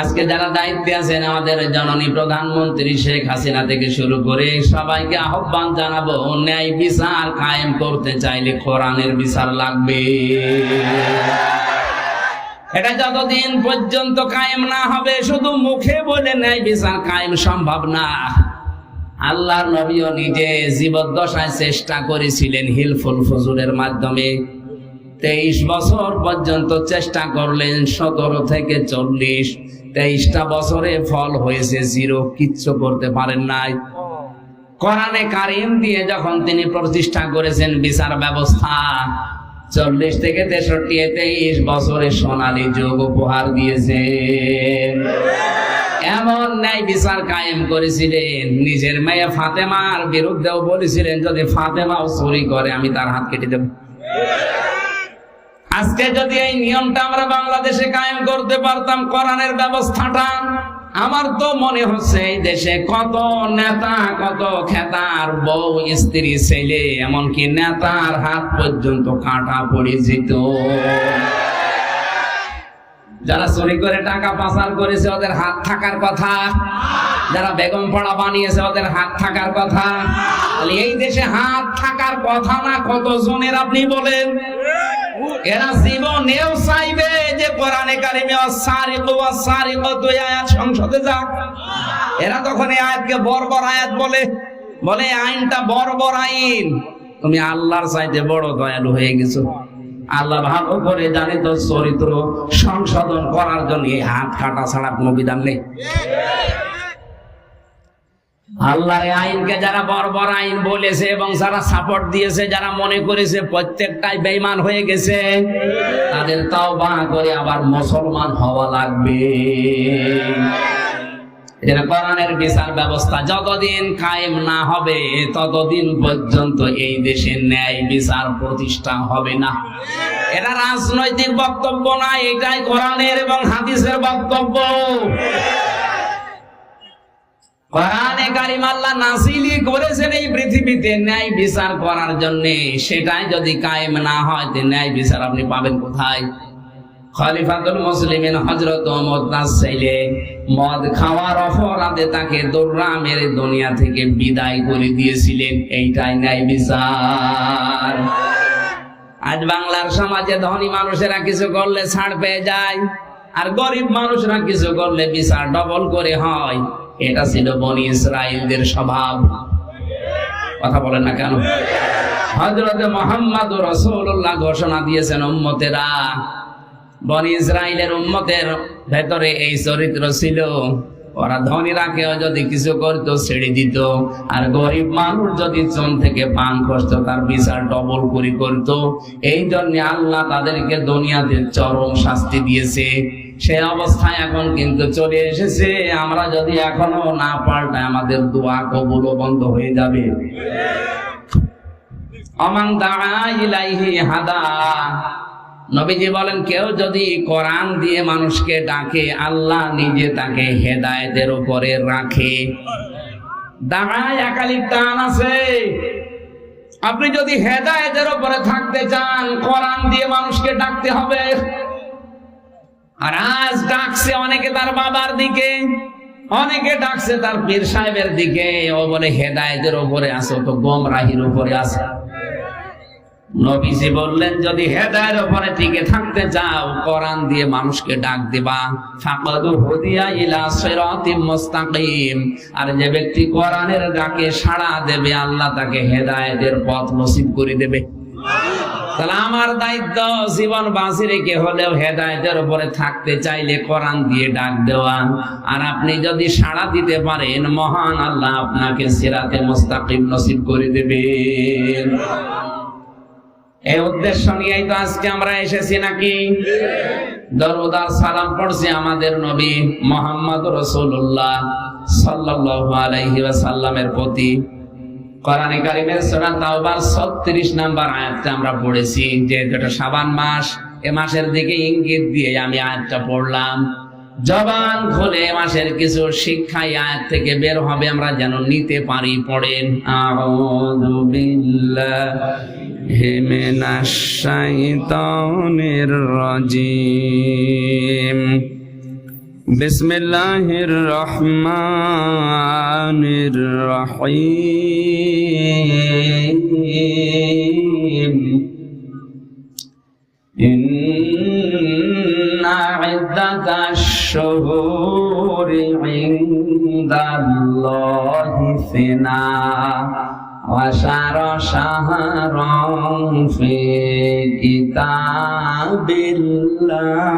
আজকে যারা দায়িত্বে আছেন আমাদের জননী প্রধানমন্ত্রী শেখ হাসিনা থেকে শুরু করে সবাইকে আহ্বান জানাব, ন্যায় বিচার কায়েম করতে চাইলে কোরআনের বিচার লাগবে। এটা যতদিন পর্যন্ত কায়েম না হবে, শুধু মুখে বলে ন্যায় বিচার কায়েম সম্ভব না। আল্লাহর নবীও নিজে জীবদ্দশায় চেষ্টা করেছিলেন হিলফুল ফজুরের মাধ্যমে। তেইশ বছর পর্যন্ত চেষ্টা করলেন সতেরো থেকে চল্লিশ। তেইশটা বছরে ফল হয়েছে, জিরো, কিচ্ছু করতে পারেন নাই। কোরআনে কারিম দিয়ে যখন তিনি প্রতিষ্ঠা করেছেন বিচার ব্যবস্থা, চল্লিশ থেকে তেষট্টি তেইশ বছরে সোনালী যোগ উপহার দিয়েছেন। এমন ন্যায় বিচার কায়েম করেছিলেন, নিজের মেয়ে ফাতেমার বিরুদ্ধেও বলেছিলেন, যদি ফাতেমাও চুরি করে, আমি তার হাত কেটে দেব। আজকে যদি এই নিয়মটা আমরা বাংলাদেশে কায়েম করতে পারতাম, কোরআনের ব্যবস্থাটা, আমার তো মনে হচ্ছে এই দেশে কত নেতা, কত খেতার বউ, স্ত্রী, ছেলে, এমনকি নেতার হাত পর্যন্ত কাটা পড়ে যেত। যারা চুরি করে টাকা পাচার করেছে, ওদের হাত থাকার কথা। যারা বেগম পড়া বানিয়েছে, ওদের হাত থাকার কথা। এই দেশে হাত থাকার কথা না কত জনের আপনি বলেন? এরা জীবনেও চাইবে যে কোরআনে কারিমে অসারিক অসারিক দুই আয়াত সংসদে যাক। এরা তখন এই আয়াতকে বর্বর আয়াত বলে। বলে আইনটা বর্বর আইন। তুমি আল্লাহর চাইতে বড় দয়ালু হয়ে গেছো। আল্লাহ ভালো করে জানে তো চরিত্র সংশোধন করার জন্য এই হাত কাটা ছাড়া কোনো বিধান নেই। আল্লাহর আইনকে যারা বর্বর আইন বলেছে এবং যারা সাপোর্ট দিয়েছে, যারা মনে করেছে প্রত্যেকটাই বেইমান হয়ে গেছে, তাদের তাও বা করে আবার মুসলমান হওয়া লাগবে। এর কোরআনের বিচার ব্যবস্থা যতদিন কায়েম না হবে, ততদিন পর্যন্ত এই দেশে ন্যায় বিচার প্রতিষ্ঠা হবে না। এটা রাজনৈতিক বক্তব্য না, এটাই কোরআনের এবং হাদিসের বক্তব্য। কোরআনে কারিম আল্লাহ নাসিলি করেছেন এই পৃথিবীতে ন্যায় বিচার করার জন্য। সেটাই যদি কায়েম না হয়, তো ন্যায় বিচার আপনি পাবেন কোথায়? ছেলে। মদ খাওয়ার তাকে দুনিয়া থেকে বিদায় করে দিয়েছিলেন। ন্যায় বিচার। আজ বাংলার সমাজে ধনী মানুষেরা কিছু করলে ছাড় পেয়ে যায়, আর গরিব মানুষরা কিছু করলে বিচার ডবল করে হয়। এটা ছিল বনি ইসরায়েলদের স্বভাব। কথা বলেন না কেন? হজরত মোহাম্মদ রসুল্লাহ ঘোষণা দিয়েছেন উম্মতেরা। বনি ইসরায়েলের উম্মতের ভেতরে এই চরিত্র ছিল। ওরা ধনীরা কেউ যদি কিছু করতো ছেড়ে দিত। আর গরিব মানুষ যদি চন থেকে পান করতো, তার বিচার ডবল করে করতো। এই জন্য আল্লাহ তাদেরকে দুনিয়াতে চরম শাস্তি দিয়েছে। সে অবস্থায় এখন কিন্তু চলে এসেছে। আমরা যদি এখনও না পাল্টাই, আমাদের দোয়া কবুল বন্ধ হয়ে যাবে। নবীজি বলেন, কেউ যদি কোরআন দিয়ে মানুষকে ডাকে, আল্লাহ নিজে তাকে হেদায়েতের উপরে রাখে। একালিক টান আছে। আপনি যদি হেদায়েতের উপরে থাকতে চান, কোরআন দিয়ে মানুষকে ডাকতে হবে। আর আজ ডাকছে, অনেকে তার বাবার দিকে, অনেকে ডাকছে তার পীর সাহেবের দিকে। ও বলে, হেদায়েতের উপরে আছে, তো গোমরাহির উপরে আছে। নবীজি বললেন, যদি হেদায়ের উপরে টিকে থাকতে চাও, কোরআন দিয়ে মানুষকে ডাক দিবা। ফাকাদু হুদিয়া ইলা সিরাতিম মুস্তাকিম। আর যে ব্যক্তি কোরআনের ডাকে সাড়া দেবে, আল্লাহ তাকে হেদায়েতের পথ নসিব করে দেবে। তাহলে আমার দায়িত্ব জীবন বাঁচি রেখে হলেও হেদায়েতের উপরে থাকতে চাইলে কোরআন দিয়ে ডাক দেওয়া। আর আপনি যদি সাড়া দিতে পারেন, মহান আল্লাহ আপনাকে সিরাতে মুস্তাকিম নসিব করে দেবেন। এই উদ্দেশ্য নিয়েই তো আজকে আমরা এসেছি নাকি? দরুদার সালাম পড়ছি আমাদের নবী মোহাম্মদ রসুল্লাহ সাল্লাল্লাহু আলাইহি ওয়াসাল্লামের প্রতি। কোরআনে কারিমের সূরা তাওবার 36 নাম্বার আয়াতটা আমরা পড়েছি যে এটা শাবান মাস, এ মাসের দিকে ইঙ্গিত দিয়ে আমি আয়াতটা পড়লাম। জবান খুলে মাসের কিছু শিক্ষা আয়াত থেকে বের হবে, আমরা যেন নিতে পারি, পড়েন। আউযু বিল্লাহি মিনাশ শাইতানির রাজিম। بسم الله الرحمن الرحيم إن عدة الشهور عند الله اثنا عشر شهرا في كتاب الله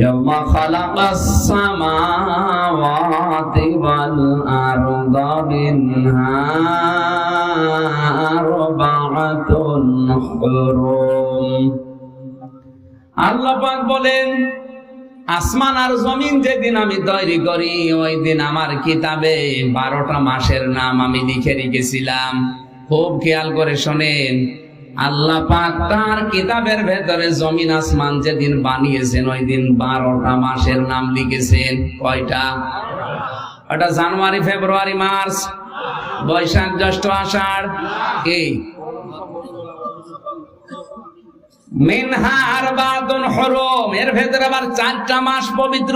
يوم خلق السماوات والأرض منها أربعة حرم আল্লাহ পাক বলেন আসমান আর জমিন যেদিন আমি তৈরি করি ওই দিন আমার কিতাবে বারোটা মাসের নাম আমি লিখে রেখেছিলাম খুব খেয়াল করে শোনেন আল্লাহ পাক তার কিতাবের ভেতরে জমিন আসমান যেদিন বানিয়েছেন ওই দিন বারোটা মাসের নাম লিখেছেন। কয়টা? ওটা জানুয়ারি, ফেব্রুয়ারি, মার্চ। বৈশাখ, জ্যৈষ্ঠ, আষাঢ়। কি? মিনহা আরবাতুন হুরুম। এর ভেতরে আবার চারটা মাস পবিত্র।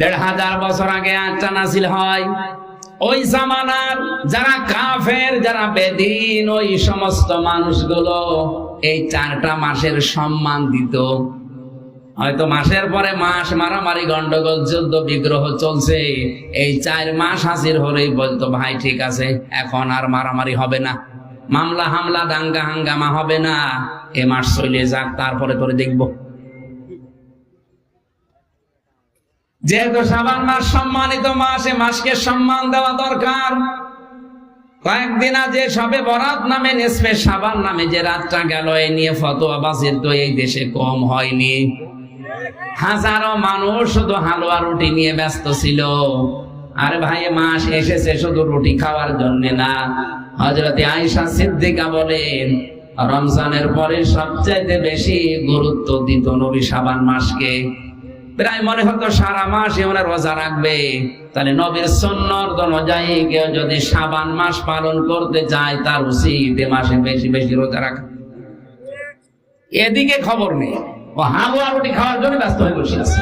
দেড় হাজার বছর আগে আটটা নাসিল হয়। ওই জামানার যারা কাফের, যারা বেদিন, ওই সমস্ত মানুষগুলো এই চারটা মাসের সম্মান দিত। হয়তো মাসের পরে মাস মারামারি, গন্ডগোল, যুদ্ধ, বিগ্রহ চলছে। এই চার মাস হাজির হলেই বলতো, ভাই, ঠিক আছে, এখন আর মারামারি হবে না। মামলা হামলা, দাঙ্গা হাঙ্গামা হবে না। এ মাস চলে যাক, তারপরে তোরে দেখব। যেহেতু সাবান মাস সম্মানিত মাস, এ মাসকে সম্মান দেওয়া দরকার। কয়েকদিন আগে সবে বরাত নামে নেসপে সাবান নামে যে রাতটা গেল, এ নিয়ে ফতোয়া বাসির তো এই দেশে কম হয়নি। হাজারো মানুষ শুধু হালুয়া রুটি নিয়ে ব্যস্ত ছিল। আরে ভাই মাস এসেছে শুধু রুটি খাওয়ার জন্য না। হজরতে আয়েশা সিদ্দিকা বলেন, রমজানের পরে সবচাইতে বেশি গুরুত্ব দিত নবী সাবান মাসকে। প্রায় মনে হতো সারা মাস ওনার রোজা রাখবে। তাহলে নবীর সন্ন্যত অনুযায়ী কেউ যদি সাবান মাস পালন করতে চায়, তার উচিত এ মাসে বেশি বেশি রোজা রাখা। এদিকে খবর নেই। ও হালুয়া রুটি খাওয়ার জন্য ব্যস্ত হয়ে বসে আছে।